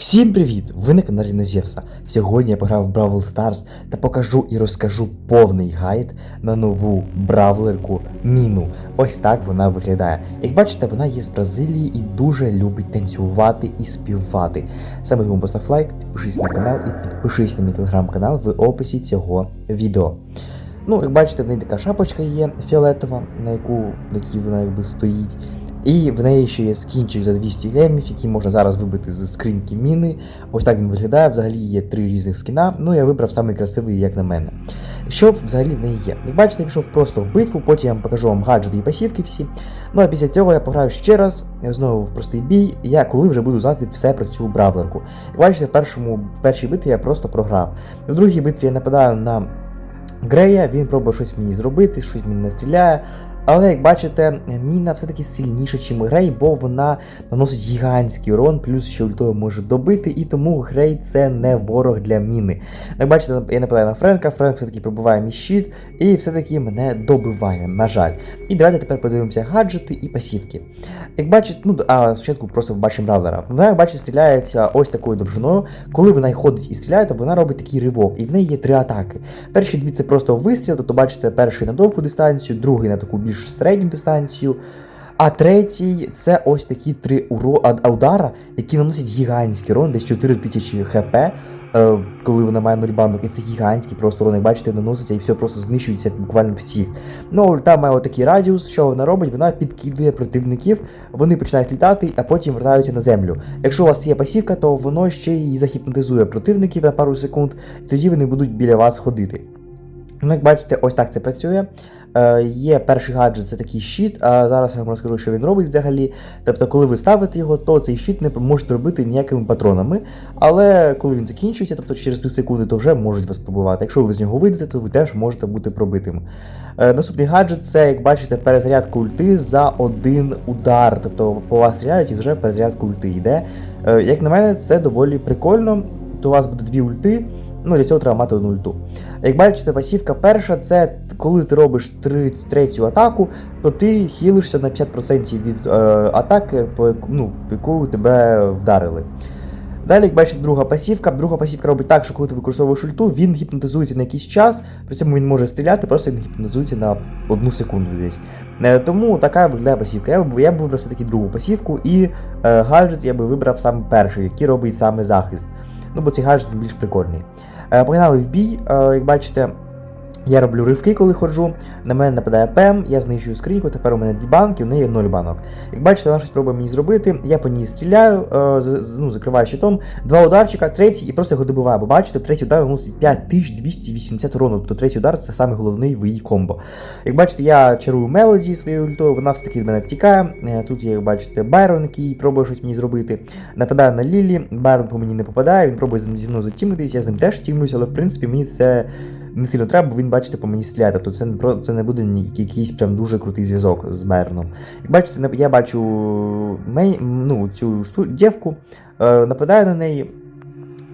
Всім привіт! Ви на каналі Назєвса. Сьогодні я пограв в Бравл Stars та покажу і розкажу повний гайд на нову бравлерку Міну. Ось так вона виглядає. Як бачите, вона є з Бразилії і дуже любить танцювати і співати. Саме тому постав лайк, підпишись на канал і підпишись на мій телеграм-канал в описі цього відео. Ну, як бачите, в неї така шапочка є фіолетова, на яку на якій вона якби стоїть. І в неї ще є скінчик за 200 гемів, який можна зараз вибити з скриньки міни. Ось так він виглядає. Взагалі є три різних скіна. Ну я вибрав самий красивий, як на мене. Що взагалі в неї є? Як бачите, я пішов просто в битву, потім я вам покажу вам гаджети і пасівки всі. Ну а після цього я пограю ще раз, знову в простий бій, я коли вже буду знати все про цю бравлерку. Як бачите, в, першому, в першій битві я просто програв. В другій битві я нападаю на Грея, він пробує щось мені зробити, щось мені не стріляє. Але як бачите, міна все-таки сильніша, ніж Грей, бо вона наносить гігантський урон, плюс ще ультою може добити, і тому Грей це не ворог для міни. Як бачите, я нападаю на Френка, Френк все-таки пробиває мій щит і все-таки мене добиває, на жаль. І давайте тепер подивимося гаджети і пасівки. Як бачите, ну а спочатку просто бачимо Бравлера. Вона, як бачите, стріляється ось такою дружиною. Коли вона ходить і стріляє, то вона робить такий ривок, і в неї є три атаки. Перші дві це просто вистріл, тобто бачите, перший на довгу дистанцію, другий на таку більш середню дистанцію. А третій це ось такі три удара, які наносять гігантський урон, десь 4000 хп, е, коли вона має 0 банок. І це гігантський просто урон, як бачите, наноситься і все просто знищується буквально всіх. Ну, ульта має отакий радіус, що вона робить, вона підкидує противників, вони починають літати, а потім вертаються на землю. Якщо у вас є пасівка, то воно ще й загіпнотизує противників на пару секунд, і тоді вони будуть біля вас ходити. Ну, як бачите, ось так це працює. Е, є перший гаджет, це такий щит, а зараз я вам розкажу, що він робить взагалі. Тобто, коли ви ставите його, то цей щит не можете робити ніякими патронами. Але коли він закінчується, тобто через 3 секунди, то вже можуть вас пробивати. Якщо ви з нього вийдете, то ви теж можете бути пробитим. Е, наступний гаджет це, як бачите, перезарядка ульти за один удар. Тобто по вас стріляють і вже перезарядка ульти йде. Е, як на мене, це доволі прикольно. То у вас буде дві ульти. Ну, для цього треба мати одну ульту. Як бачите, пасівка перша це коли ти робиш третю атаку, то ти хілишся на 50% від е, атаки, по, ну, яку тебе вдарили. Далі, як бачите, друга пасівка. Друга пасівка робить так, що коли ти використовуєш ульту, він гіпнотизується на якийсь час, при цьому він може стріляти, просто він гіпнотизується на одну секунду десь. Е, Тому така виглядає пасівка. Я, б- я б вибрав все-таки другу пасівку, і е, гаджет я би вибрав саме перший, який робить саме захист. Ну, бо цей гаджет більш прикольний. Е, Погнали в бій, е, як бачите. Я роблю ривки, коли ходжу. На мене нападає ПЕМ, я знищую скриньку, тепер у мене дві банки, в неї 0 банок. Як бачите, вона щось пробує мені зробити, я по ній стріляю, е, з- з- ну, закриваю щитом, два ударчика, третій і просто його добиваю. Бо бачите, третій удар наносить 5280 урону, тобто третій удар це саме головний в її комбо. Як бачите, я чарую мелоді своєю ультою, вона все-таки від мене втікає. Е, Тут є, як бачите, Байрон, який пробує щось мені зробити. Нападаю на Лілі, Байрон по мені не попадає, він пробує зі мною затімитись, я з ним теж тімлюсь, але в принципі мені це не сильно треба, бо він, бачите, по мені стріляє. Тобто це не про це не буде якийсь прям дуже крутий зв'язок з Мерном. Як бачите, я бачу мей, ну, цю шту, дівку, е, нападаю на неї.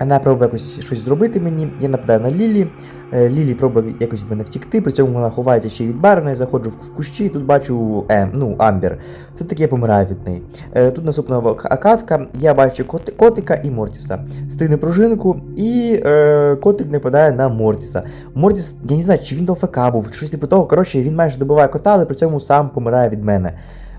Вона пробує якось щось зробити мені. Я нападаю на Лілі. Е, Лілі пробує якось від мене втікти, при цьому вона ховається ще й від Барона, я заходжу в кущі, і тут бачу е, ну, Амбер. Все-таки я помираю від неї. Е, тут наступна ак- акатка, я бачу кот- котика і Мортіса. Стріне пружинку, і е, котик нападає на Мортіса. Мортіс, я не знаю, чи він до ФК був, чи щось типу того. Коротше, він майже добиває кота, але при цьому сам помирає від мене.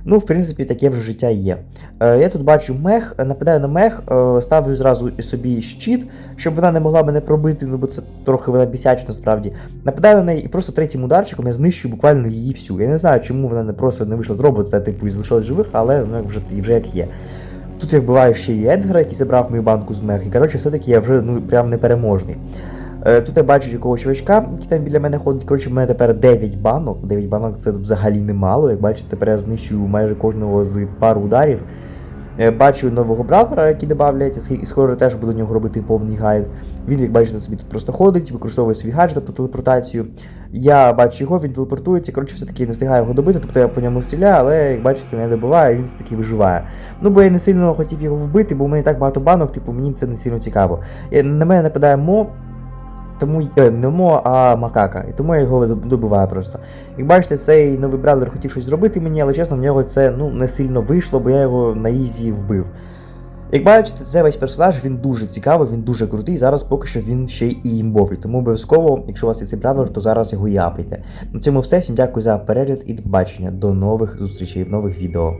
Ну, в принципі, таке вже життя є. Е, я тут бачу мех, нападаю на мех, е, ставлю зразу собі щит, щоб вона не могла мене пробити, ну бо це трохи вона бісяча насправді. Нападаю на неї і просто третім ударчиком я знищую буквально її всю. Я не знаю, чому вона не просто не вийшла з робота, типу, і залишилась живих, але ну, вже, вже як є. Тут я вбиваю ще і Едгара, який забрав мою банку з мех, і коротше, все-таки я вже ну, прям непереможний. Е, Тут я бачу якогось чувачка, який там біля мене ходить. Коротше, в мене тепер 9 банок. 9 банок це взагалі немало. Як бачите, тепер я знищую майже кожного з пару ударів. Е, Бачу нового бравлера, який додається, схи- скоро теж буду нього робити повний гайд. Він, як бачите, собі тут просто ходить, використовує свій гаджет, тобто телепортацію. Я бачу його, він телепортується. Коротше, все-таки не встигаю його добити, тобто я по ньому стріляю, але як бачите, не добиваю, він все-таки виживає. Ну, бо я не сильно хотів його вбити, бо в мене так багато банок, типу, мені це не сильно цікаво. Я- На мене нападає Мо, тому е, не Мо, а макака. І тому я його добиваю просто. Як бачите, цей новий бравлер хотів щось зробити мені, але чесно, в нього це ну, не сильно вийшло, бо я його на ізі вбив. Як бачите, це весь персонаж, він дуже цікавий, він дуже крутий. Зараз поки що він ще й імбовий. Тому обов'язково, якщо у вас є цей бравлер, то зараз його і. На цьому все. Всім дякую за перегляд і до побачення. До нових зустрічей в нових відео.